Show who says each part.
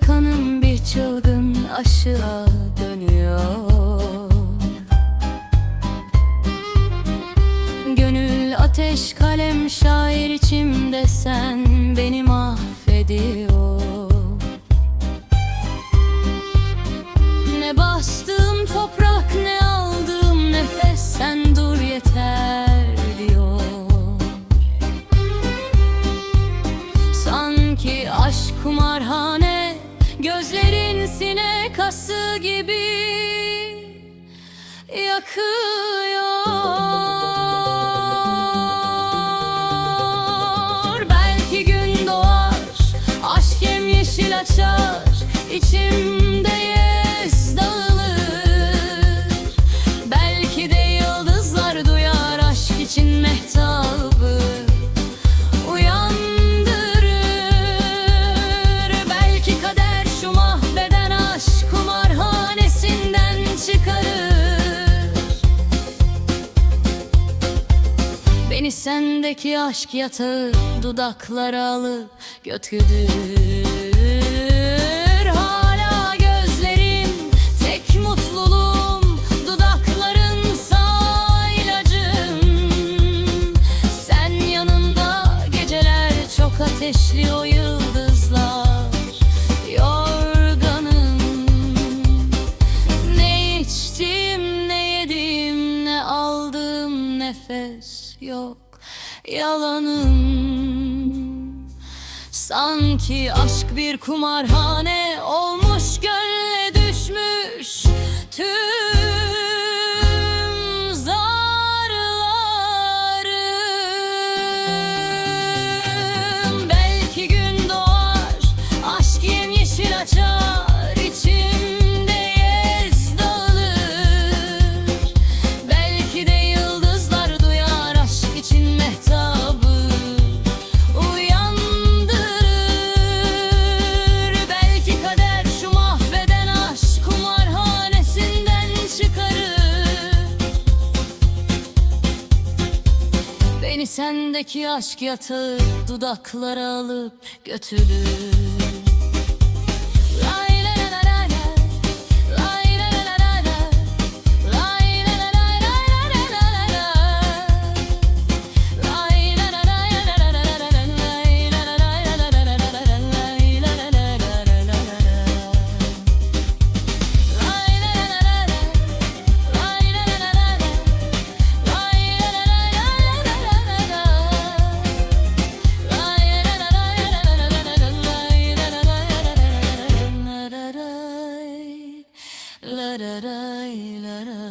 Speaker 1: Kanım bir çılgın aşığa dönüyor. Gönül ateş kalem şair içimde sen beni mahvediyor. Gözlerin sinek ası gibi yakıyor. Belki gün doğar, aşk yemyeşil açar içim Sendeki aşk yatağı dudaklara alıp götüdür Hala gözlerim tek mutluluğum dudakların saylacım Sen yanımda geceler çok ateşli o yıldızlar yorganım Ne içtim ne yedim ne aldım nefes yok yalanım. Sanki aşk bir kumarhane olmuş gönlüm Sendeki aşk yatağı dudaklara alıp götürür. La da la da